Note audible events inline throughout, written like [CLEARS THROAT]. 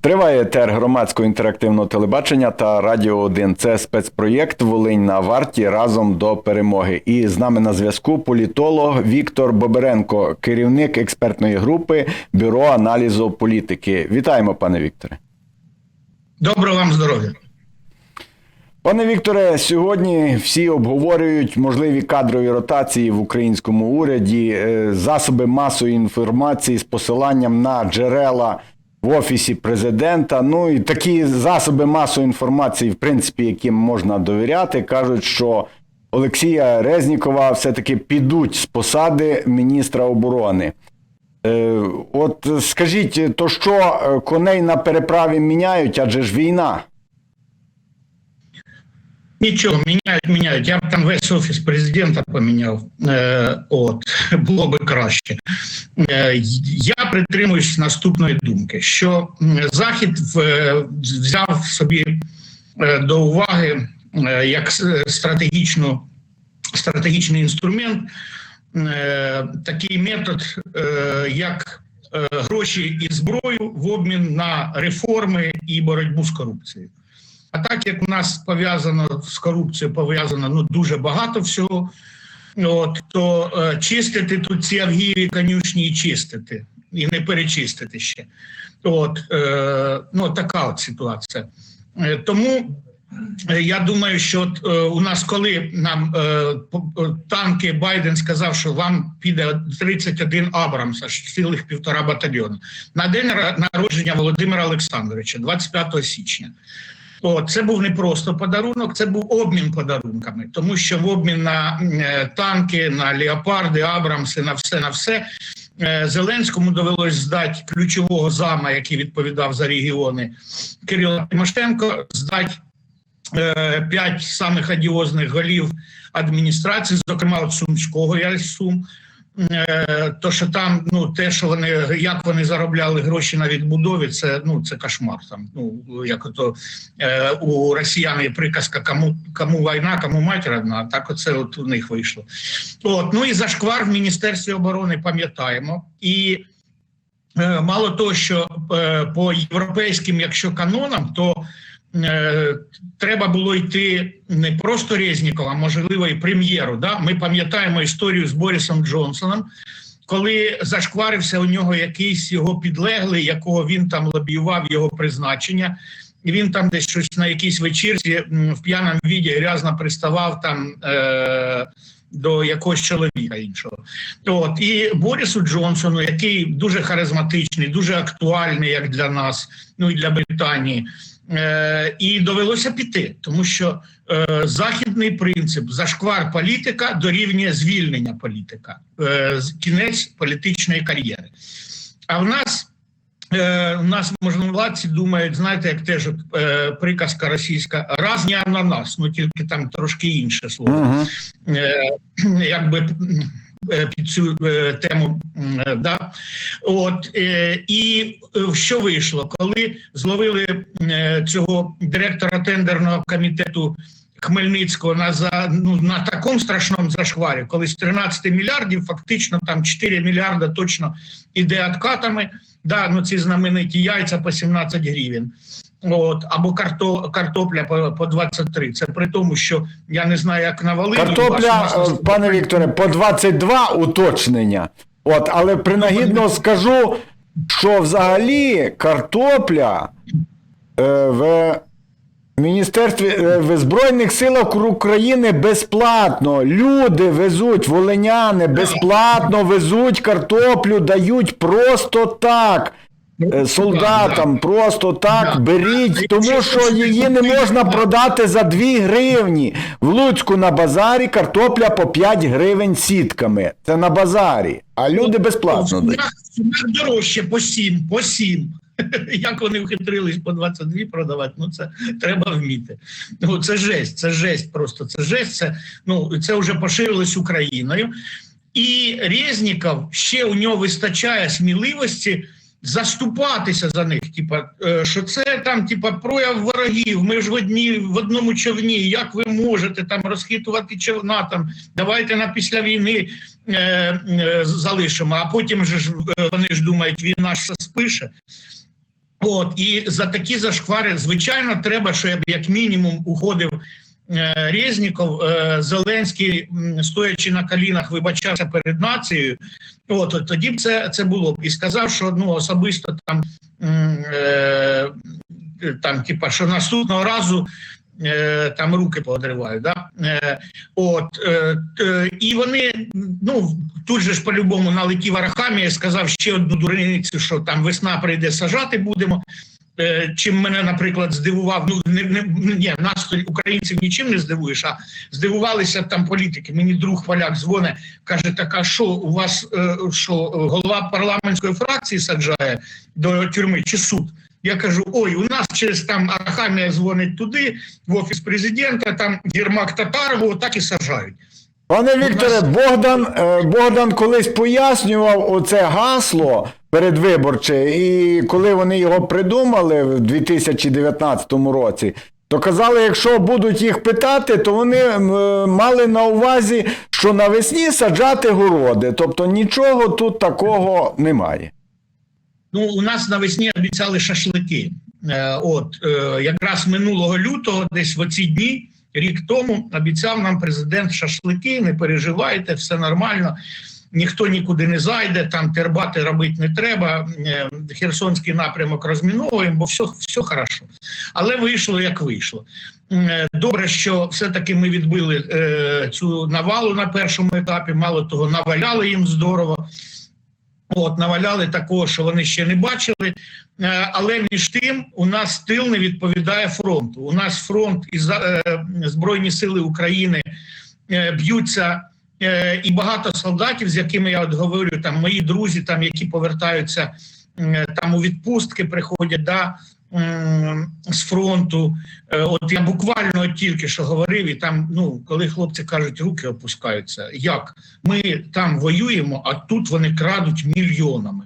Триває етер громадського інтерактивного телебачення та Радіо 1. Це спецпроєкт Волинь на варті разом до перемоги. І з нами на зв'язку політолог Віктор Боберенко, керівник експертної групи Бюро аналізу політики. Вітаємо, пане Вікторе. Доброго вам здоров'я. Пане Вікторе, сьогодні всі обговорюють можливі кадрові ротації в українському уряді, е, засоби масової інформації з посиланням на джерела в офісі президента. Ну і такі засоби масової інформації, в принципі, яким можна довіряти, кажуть, що Олексія Резнікова все-таки підуть з посади міністра оборони. Е, От скажіть, то що е, коней на переправі міняють, адже ж війна? Нічого, міняють, міняють. Я там весь офіс президента поміняв. Е, от [LAUGHS] було би краще. Е, я притримуюсь наступної думки: що захід в, взяв собі до уваги як стратегічну стратегічний інструмент, такий метод, як гроші і зброю в обмін на реформи і боротьбу з корупцією. А так як у нас пов'язано з корупцією, пов'язано ну дуже багато всього, от то е, чистити тут ці авгієві конюшні і чистити, і не перечистити ще. От е, ну така от ситуація. Е, тому е, я думаю, що от, е, у нас, коли нам е, е, танки Байден сказав, що вам піде 31 Абрамс, аж цілих півтора батальйону, на день народження Володимира Олександровича, 25 січня. О, це був не просто подарунок, це був обмін подарунками, тому що в обмін на е, танки, на леопарди, Абрамси, на все на все е, Зеленському довелось здати ключового зама, який відповідав за регіони Кирила Тимошенко, здати е, п'ять самих адіозних голів адміністрації, зокрема от Сумського я із Сум. Е, То, що там, ну те, що вони як вони заробляли гроші на відбудові, це ну це кошмар. Там ну як ото е, у росіян є приказка, кому кому війна, кому матір одна. а Так, оце от у них вийшло. От ну і зашквар в міністерстві оборони пам'ятаємо. І е, мало того, що е, по європейським, якщо канонам, то е, треба було йти не просто Резнікова, а можливо і прем'єру. Да? Ми пам'ятаємо історію з Борисом Джонсоном, коли зашкварився у нього якийсь його підлеглий, якого він там лобіював його призначення. І він там десь щось на якійсь вечірці в п'яному віді грязно приставав там е, до якогось чоловіка іншого. От і Борису Джонсону, який дуже харизматичний, дуже актуальний, як для нас, ну і для Британії. Е, і довелося піти, тому що е, західний принцип зашквар політика дорівнює звільнення політика, е, кінець політичної кар'єри. А в нас е, у нас можновладці думають, знаєте, як теж е, приказка російська раз не ананас, ну тільки там трошки інше слово е, [CLEARS THROAT] якби під цю е, тему. е, Да? От, е, і е, що вийшло, коли зловили е, цього директора тендерного комітету Хмельницького на за ну на такому страшному зашкварі, коли з 13 мільярдів фактично там 4 мільярда точно іде откатами. Да, ну ці знамениті яйця по 17 гривень. От, або карто, картопля по, по 23. Це при тому, що я не знаю, як на Волині. Картопля, вас- е, пане Вікторе, по 22 уточнення. От, але принагідно скажу, що взагалі картопля е, в Міністерстві е, в Збройних силах України безплатно. Люди везуть, волиняни безплатно везуть картоплю, дають просто так. Е, Солдатам просто так беріть, тому що її не можна продати за 2 гривні. В Луцьку на базарі картопля по 5 гривень сітками. Це на базарі. А люди безплатно дають. Дорожче по 7, по 7. [LAUGHS] Як вони вхитрились по 22 продавати, ну це треба вміти. Ну це жесть, це жесть просто. Це жесть, це, ну, це вже поширилось Україною. І Резніков ще у нього вистачає сміливості заступатися за них. Типа, е, що це там, типа, прояв ворогів. Ми ж в одні в одному човні. Як ви можете там розхитувати човна? Там давайте на після війни е, е, залишимо. А потім ж е, вони ж думають, нас все спише. От і за такі зашквари, звичайно, треба, щоб як мінімум уходив Резніков, е, Зеленський, стоячи на колінах, вибачався перед нацією. От тоді б це, це було б і сказав, що ну особисто там, е, там, типа, що наступного разу. е, Там руки подривають, да? Е, от е, е, і вони ну тут же ж по-любому налетів Арахамія сказав ще одну дурницю, що там весна прийде сажати будемо. Е, Чим мене, наприклад, здивував, ну не, не ні, нас українців нічим не здивуєш, а здивувалися там політики. Мені друг поляк дзвоне, каже: така, що у вас е, що голова парламентської фракції саджає до тюрми чи суд? Я кажу: ой, у нас через там Арахамія дзвонить туди, в офіс президента, там Єрмак Татарову, так і саджають. Пане Вікторе, Богдан, е, Богдан колись пояснював оце гасло передвиборче, і коли вони його придумали в 2019 році, то казали, якщо будуть їх питати, то вони мали на увазі, що навесні саджати городи. Тобто нічого тут такого немає. Ну, у нас навесні обіцяли шашлики. Е, от е, якраз минулого лютого, десь в оці дні, рік тому, обіцяв нам президент шашлики. Не переживайте, все нормально. Ніхто нікуди не зайде, там тербати робити не треба. е, Херсонський напрямок розміновуємо, бо все, все хорошо. Але вийшло як вийшло. Е, Добре, що все-таки ми відбили е, цю навалу на першому етапі. Мало того, наваляли їм здорово. От наваляли такого, що вони ще не бачили. Але між тим у нас тил не відповідає фронту. У нас фронт і Збройні Сили України б'ються. Е, І багато солдатів, з якими я от говорю, там мої друзі, там які повертаються там у відпустки, приходять да, з фронту. Е, От я буквально тільки що говорив, і там, ну коли хлопці кажуть, руки опускаються. Як ми там воюємо, а тут вони крадуть мільйонами.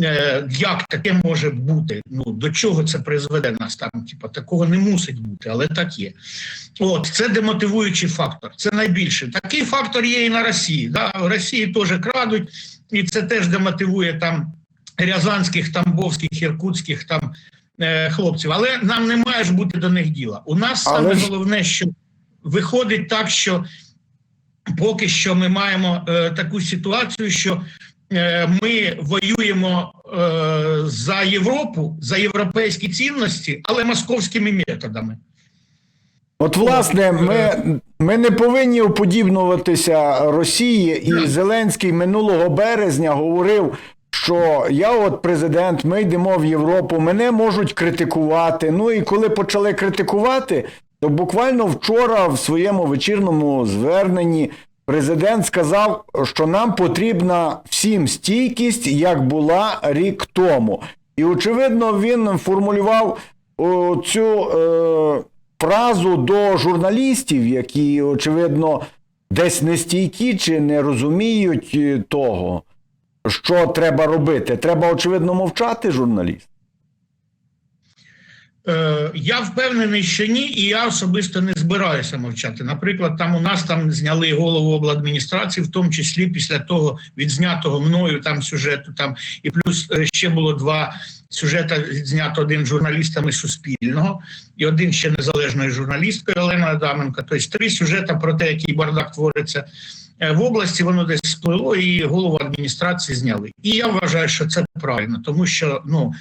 Е, Як таке може бути? Ну до чого це призведе нас там? Типа такого не мусить бути, але так є. От це демотивуючий фактор. Це найбільше. Такий фактор є і на Росії. Да? В Росії теж крадуть, і це теж демотивує там рязанських, тамбовських, іркутських там е, хлопців. Але нам не має ж бути до них діла. У нас Але саме головне, що виходить так, що поки що ми маємо е, таку ситуацію, що ми воюємо е, за Європу, за європейські цінності, але московськими методами. От, власне, ми, ми не повинні уподібнуватися Росії, і Зеленський минулого березня говорив, що я, от президент, ми йдемо в Європу, мене можуть критикувати. Ну і коли почали критикувати, то буквально вчора в своєму вечірному зверненні президент сказав, що нам потрібна всім стійкість, як була рік тому. І очевидно, він формулював цю. Е, фразу до журналістів, які, очевидно, десь нестійкі чи не розуміють е, того, що треба робити. Треба, очевидно, мовчати журналіст. Е, я впевнений, що ні, і я особисто не збираюся мовчати. Наприклад, там у нас там зняли голову обладміністрації, в тому числі після того відзнятого мною там сюжету. Там і плюс е, ще було два сюжети відзнято один журналістами Суспільного і один ще незалежною журналісткою Оленою Адаменко. Тобто три сюжети про те, який бардак твориться. е, В області воно десь сплило, і голову адміністрації зняли. І я вважаю, що це правильно, тому що ну,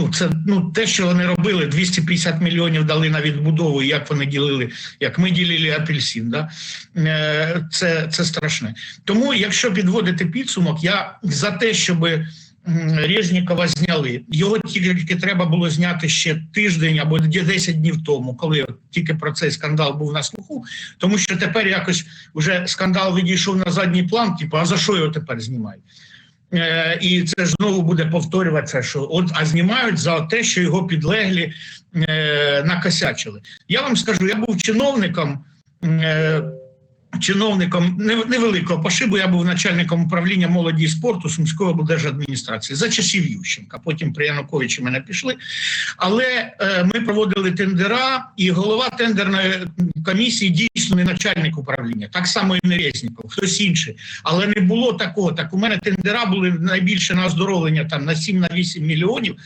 ну, це ну, те, що вони робили, 250 мільйонів дали на відбудову, як вони ділили, як ми ділили апельсин. Да? Е, Це, це страшне. Тому, якщо підводити підсумок, я за те, щоб Резнікова зняли. Його тільки треба було зняти ще тиждень або 10 днів тому, коли тільки про цей скандал був на слуху. Тому що тепер якось вже скандал відійшов на задній план, типу, а за що його тепер знімають? Е, і це знову буде повторюватися, що от а знімають за те, що його підлеглі е, накосячили. Я вам скажу, я був чиновником. Е, чиновником не- невеликого пошибу. Я був начальником управління молоді і спорту Сумської облдержадміністрації за часів Ющенка. Потім при Януковичі мене пішли. Але е, ми проводили тендера, і голова тендерної комісії дійсно не начальник управління, так само і не Резніков, хтось інший. Але не було такого. Так у мене тендера були найбільше на оздоровлення там на 7-8 мільйонів.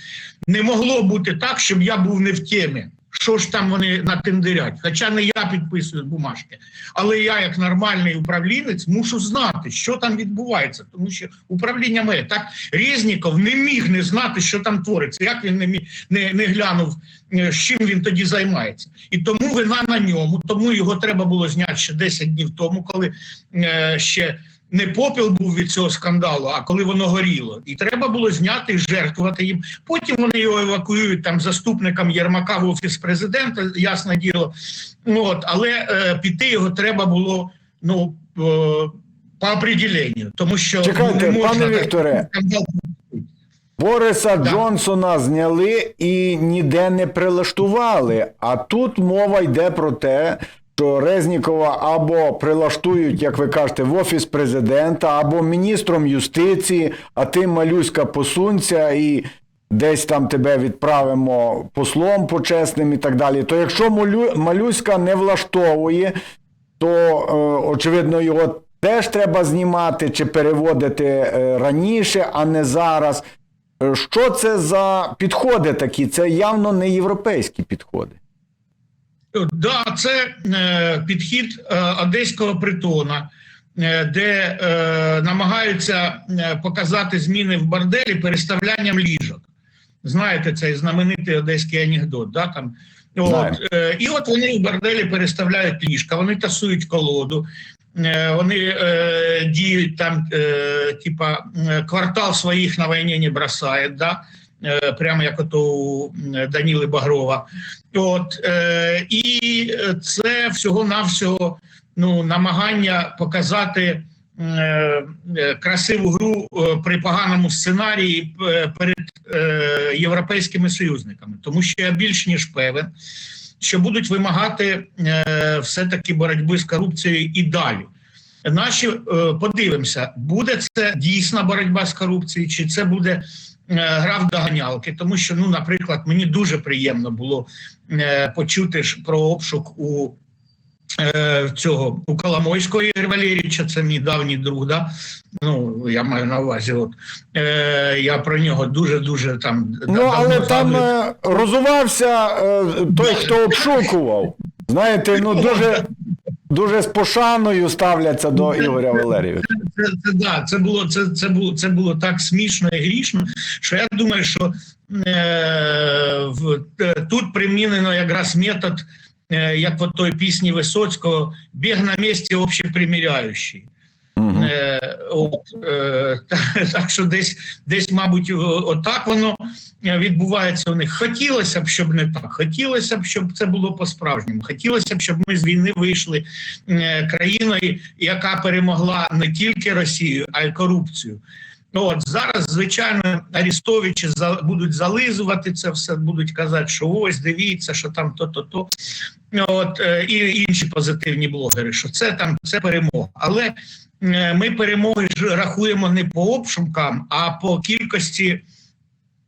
Не могло бути так, щоб я був не в темі. Що ж там вони натендерять? Хоча не я підписую бумажки, але я, як нормальний управлінець, мушу знати, що там відбувається, тому що управління моє так Резніков не міг не знати, що там твориться. Як він не міг не, не глянув, е, з чим він тоді займається, і тому вина на ньому. Тому його треба було зняти ще 10 днів тому, коли е, ще не попіл був від цього скандалу, а коли воно горіло. І треба було зняти жертвувати їм. Потім вони його евакуюють там заступником Єрмака в офіс президента, ясне діло. Ну, От, але е, піти його треба було ну, е, по определенню, тому що Чекайте, не можна пане Вікторе. скандал Бориса Да. Джонсона зняли і ніде не прилаштували. А тут мова йде про те, що Резнікова або прилаштують, як ви кажете, в офіс президента, або міністром юстиції, а ти малюська посунься і десь там тебе відправимо послом почесним і так далі. То якщо малюська не влаштовує, то е, очевидно його теж треба знімати чи переводити е, раніше, а не зараз. Е, Що це за підходи такі? Це явно не європейські підходи. Да, це е, підхід е, одеського притона, е, де е, намагаються е, показати зміни в борделі переставлянням ліжок. Знаєте, цей знаменитий одеський анекдот. Да, там. От, е, і от вони в борделі переставляють ліжка, вони тасують колоду, е, вони е, діють там, е, типа, квартал своїх на війні не бросає, да? Е, прямо як ото у Даніли Багрова. От, е, і це всього-навсього ну, намагання показати е, красиву гру при поганому сценарії перед європейськими союзниками. Тому що я більш ніж певен, що будуть вимагати е, все-таки боротьби з корупцією і далі. Наші е, подивимося, буде це дійсна боротьба з корупцією, чи це буде е, гра в доганялки, тому що, ну, наприклад, мені дуже приємно було е, почути про обшук у цього у Коломойського Ігоря Валерійовича, це мій давній друг. Да? Ну, я маю на увазі, от е, я про нього дуже дуже там Ну, але там згадую. е, розувався е, той, хто обшукував. Знаєте, ну дуже, дуже з пошаною ставляться до Ігоря Валерійовича. це, це, да, це було це, це було це було так смішно і грішно, що я думаю, що е, в, е, тут примінено якраз метод, е, як в той пісні Висоцького, біг на місці общеприміряючий. Е, от, е, [LAUGHS] так що десь, десь, мабуть, отак воно е, відбувається у них. Хотілося б, щоб не так. Хотілося б, щоб це було по-справжньому. Хотілося б, щоб ми з війни вийшли країною, яка перемогла не тільки Росію, а й корупцію. От зараз, звичайно, арестовичі за- будуть зализувати це все, будуть казати, що ось дивіться, що там то-то то. От е, і інші позитивні блогери, що це там це перемога. Але ми перемоги ж рахуємо не по обшумкам, а по кількості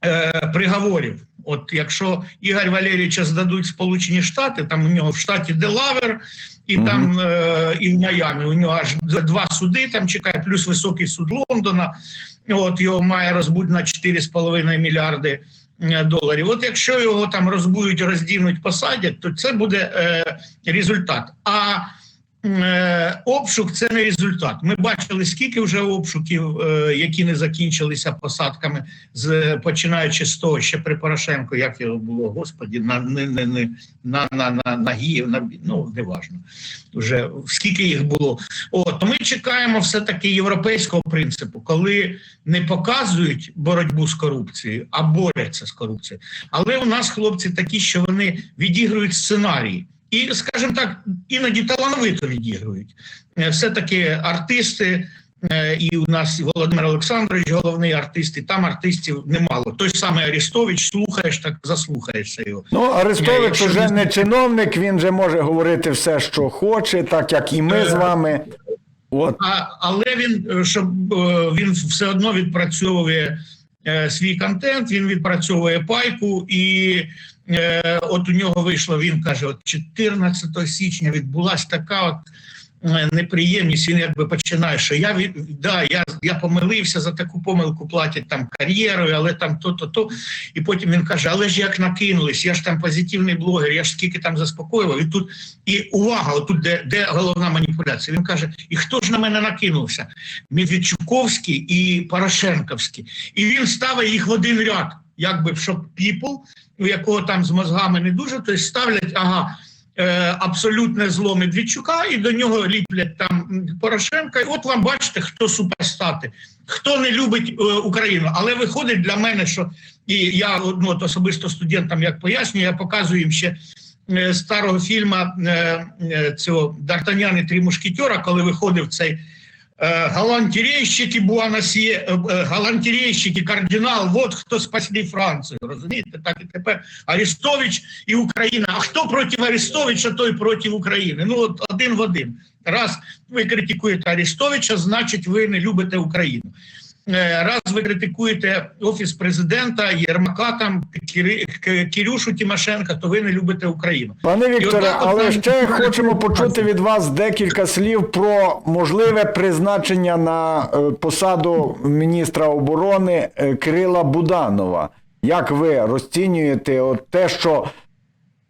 е, приговорів. От якщо Ігор Валерійовича здадуть Сполучені Штати, там у нього в штаті Делавер, і Мгм. там е, і в Майамі у нього аж два суди там чекає, плюс високий суд Лондона. От його має розбудь на 4,5 мільярди е, доларів. От якщо його там розбують, роздінуть, посадять, то це буде е, результат. А е, обшук це не результат. Ми бачили, скільки вже обшуків, е, які не закінчилися посадками, з починаючи з того, ще при Порошенко, як його було, господі, на не, не, не на, на, на, на Гіїв, на ну неважно. Вже скільки їх було. От ми чекаємо все таки європейського принципу, коли не показують боротьбу з корупцією, а борються з корупцією. Але у нас хлопці такі, що вони відігрують сценарії. І, скажімо так, іноді талановито відігрують. Е, Все-таки артисти Е, І у нас і Володимир Олександрович, головний артист, і там артистів немало. Той самий Арістович, слухаєш, так заслухаєшся його. Ну, Ні, Арестович вже не- не чиновник, він же може говорити все, що хоче, так як і ми з Е, вами. От. А, але він е, щоб е, він все одно відпрацьовує е, свій контент, він відпрацьовує пайку, і е, от у нього вийшло. Він каже: от 14 січня відбулася така от. е, Неприємність, він якби починає, що я від да, я, я помилився за таку помилку, платять там кар'єрою, але там то, то, то. І потім він каже: Але ж як накинулись, я ж там позитивний блогер, я ж скільки там заспокоював. І тут і увага, отут де, де головна маніпуляція. Він каже: і хто ж на мене накинувся? Медведчуковський і Порошенковський. І він ставить їх в один ряд, якби щоб people, у якого там з мозгами не дуже, то ставлять ага. е, Абсолютне зло Медведчука, і до нього ліплять там Порошенка. І от вам бачите, хто суперстати, хто не любить е, Україну. Але виходить для мене, що і я ну, от особисто студентам як пояснюю, я показую їм ще е, старого фільма е, цього Д'Артанян і три мушкетера, коли виходив цей галантерейщики Буанасьє, е, е, галантерейщики, кардинал, вот хто спасли Францію. Розумієте, так і тепер Арестович і Україна. А хто проти Арестовича, той проти України. Ну от один в один. Раз ви критикуєте Арестовича, значить ви не любите Україну. Е, Раз ви критикуєте офіс президента, Єрмака, там Кири- К- Кирюшу Тимошенка, то ви не любите Україну. Пане Вікторе, але ще хочемо почути від вас декілька слів про можливе призначення на е, посаду міністра оборони е, Кирила Буданова. Як ви розцінюєте от те, що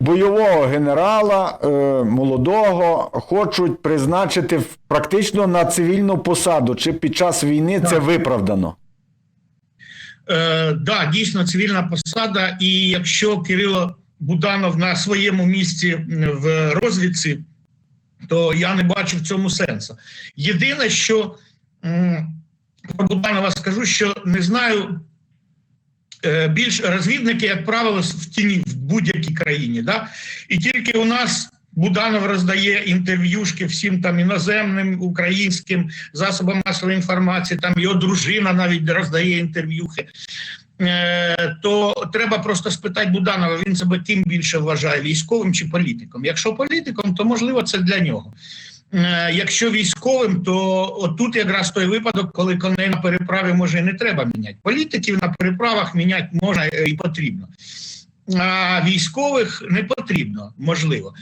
бойового генерала е, молодого хочуть призначити практично на цивільну посаду? Чи під час війни це виправдано? Е, да, дійсно цивільна посада. І якщо Кирило Буданов на своєму місці в розвідці, то я не бачу в цьому сенсу. Єдине, що про Буданова скажу, що не знаю. Е, Більш розвідники, як правило, в тіні в будь-якій країні. Да? І тільки у нас Буданов роздає інтерв'юшки всім там іноземним, українським засобам масової інформації, там його дружина навіть роздає інтерв'юхи. Е, то треба просто спитати Буданова, він себе ким більше вважає військовим чи політиком. Якщо політиком, то можливо це для нього. Е, Якщо військовим, то отут якраз той випадок, коли коней на переправі може і не треба міняти. Політиків на переправах міняти можна е, і потрібно. А військових не потрібно, можливо.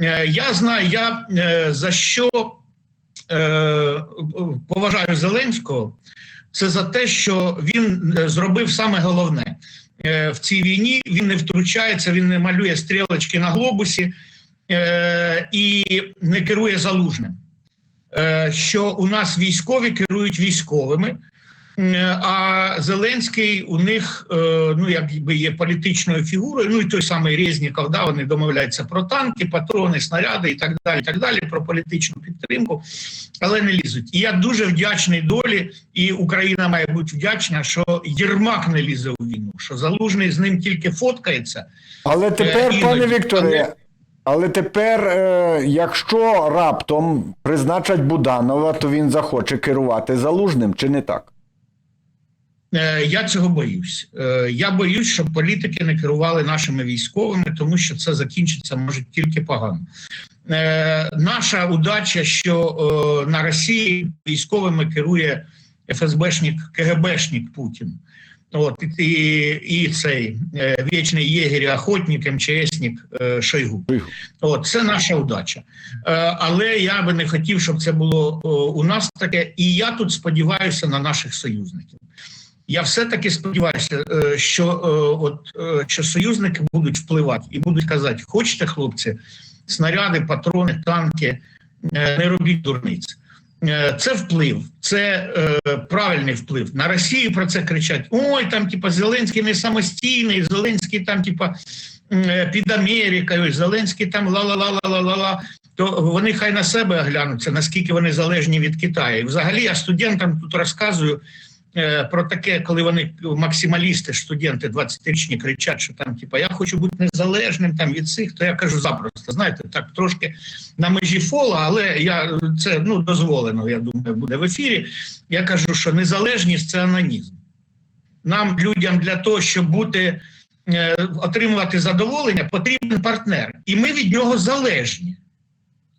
Е, Я знаю, я за що поважаю Зеленського, це за те, що він зробив саме головне в цій війні. Він не втручається, він не малює стрілочки на глобусі е, і не керує залужним. Е, Що у нас військові керують військовими. Е, А Зеленський у них е, ну якби є політичною фігурою. Ну і той самий Резніков, да, вони домовляються про танки, патрони, снаряди і так далі. і так далі, Про політичну підтримку, але не лізуть. І я дуже вдячний долі, і Україна має бути вдячна, що Єрмак не лізе у війну, що залужний з ним тільки фоткається. Але тепер, іноді, пане Вікторе, але- тепер, е, якщо раптом призначать Буданова, то він захоче керувати залужним, чи не так? Е, Я цього боюсь. Е, Я боюсь, щоб політики не керували нашими військовими, тому що це закінчиться може тільки погано. Е, Наша удача, що на Росії військовими керує ФСБшник, КГБшник Путін. От і, і цей е, вічний єгер, і охотник, МЧСник е, Шойгу. От це наша удача. Е, але я би не хотів, щоб це було о, у нас таке. І я тут сподіваюся на наших союзників. Я все-таки сподіваюся, е, що, е, от, е, що союзники будуть впливати і будуть казати: хочете, хлопці, снаряди, патрони, танки, е, не робіть дурниць. Е, Це вплив, це е, правильний вплив. На Росію про це кричать: ой, там, типа, Зеленський не самостійний, Зеленський там, типа, е, під Америкою, Зеленський там ла-ла-ла-ла-ла-ла. То вони хай на себе оглянуться, наскільки вони залежні від Китаю. І взагалі я студентам тут розказую, про таке, коли вони максималісти, студенти 20-річні кричать, що там, типу, я хочу бути незалежним там від цих, то я кажу запросто. Знаєте, так трошки на межі фола, але я це ну дозволено. Я думаю, буде в ефірі. Я кажу, що незалежність це анонізм. Нам, людям, для того, щоб бути е, отримувати задоволення, потрібен партнер, і ми від нього залежні.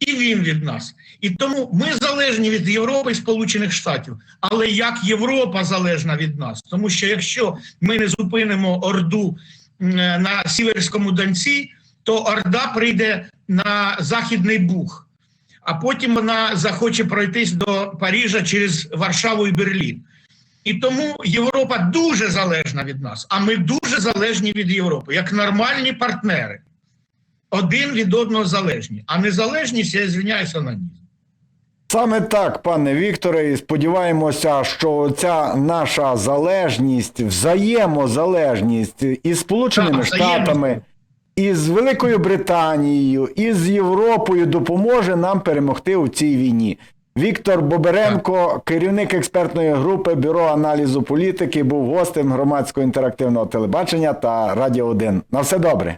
І він від нас. І тому ми залежні від Європи і Сполучених Штатів. Але як Європа залежна від нас? Тому що якщо ми не зупинимо Орду на Сіверському Донці, то Орда прийде на Західний Буг, а потім вона захоче пройтись до Парижа через Варшаву і Берлін. І тому Європа дуже залежна від нас, а ми дуже залежні від Європи, як нормальні партнери. Один від одного залежні. А незалежність, я звиняюся на ній. Саме так, пане Вікторе, і сподіваємося, що ця наша залежність, взаємозалежність із Сполученими Так. Штатами, із Великою Британією, і з Європою допоможе нам перемогти у цій війні. Віктор Боберенко, керівник експертної групи Бюро аналізу політики, був гостем громадського інтерактивного телебачення та Радіо 1. На все добре.